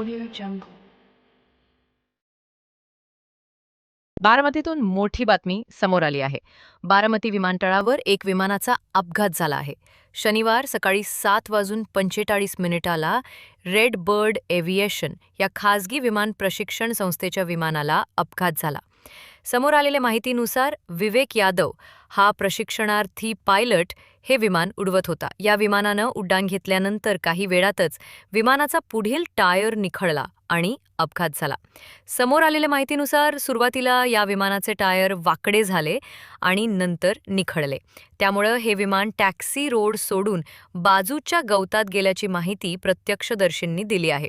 Audio Jungle. बारामतीतून मोठी बातमी समोर आली आहे. बारामती विमानतळावर एक विमानाचा अपघात झाला आहे. शनिवार सकाळी सात वाजून पंचेचाळीस मिनिटाला रेड बर्ड एव्हिएशन या खासगी विमान प्रशिक्षण संस्थेच्या विमानाला अपघात झाला. समोर आलेल्या माहितीनुसार विवेक यादव हा प्रशिक्षणार्थी पायलट हे विमान उडवत होता. या विमानानं उड्डाण घेतल्यानंतर काही वेळातच विमानाचा पुढील टायर निखळला आणि अपघात झाला. समोर आलेल्या माहितीनुसार सुरुवातीला या विमानाचे टायर वाकडे झाले आणि नंतर निखळले. त्यामुळं हे विमान टॅक्सी रोड सोडून बाजूच्या गवतात गेल्याची माहिती प्रत्यक्षदर्शींनी दिली आहे.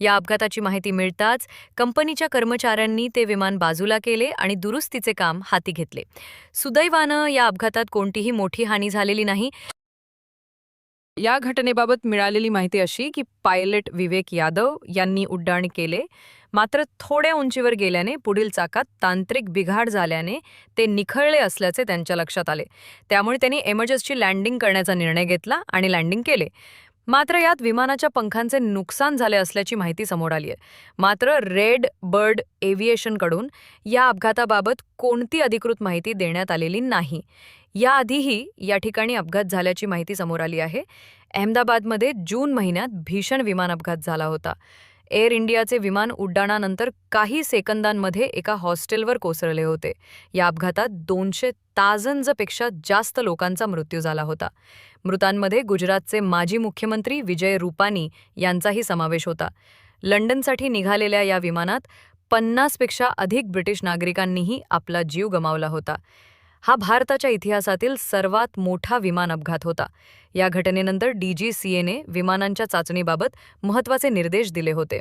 या अपघाताची माहिती मिळताच कंपनीच्या कर्मचाऱ्यांनी ते विमान बाजूला केले आणि दुरुस्तीचे काम हाती घेतले. सुदैवानं या अपघातात कोणतीही मोठी हानी झालेली नाही. या घटनेबाबत मिळालेली माहिती अशी की पायलट विवेक यादव यांनी उड्डाण केले. मात्र थोड्या उंचीवर गेल्याने पुढील चाकात तांत्रिक बिघाड झाल्याने ते निखळले असल्याचे त्यांच्या लक्षात आले. त्यामुळे त्यांनी एमर्जन्सी लँडिंग करण्याचा निर्णय घेतला आणि लँडिंग केले. मात्र यात विमानाच्या पंखांचे नुकसान झाले असल्याची माहिती समोर आली आहे. मात्र रेड बर्ड एव्हिएशनकडून या अपघाताबाबत कोणती अधिकृत माहिती देण्यात आलेली नाही. याआधीही या ठिकाणी अपघात झाल्याची माहिती समोर आली आहे. अहमदाबादमध्ये जून महिन्यात भीषण विमान अपघात झाला होता. एअर इंडियाचे विमान उड्डाणानंतर काही सेकंदांमध्ये एका हॉस्टेलवर कोसळले होते. या अपघातात दोनशे ताजंजपेक्षा जास्त लोकांचा मृत्यू झाला होता. मृतांमध्ये गुजरातचे माजी मुख्यमंत्री विजय रुपानी यांचाही समावेश होता. लंडनसाठी निघालेल्या या विमानात पन्नासपेक्षा अधिक ब्रिटिश नागरिकांनीही आपला जीव गमावला होता. हा भारताच्या इतिहासातील सर्वात मोठा विमान अपघात होता. या घटनेनंतर डीजीसीएने विमानांच्या चाचणीबाबत महत्त्वाचे निर्देश दिले होते.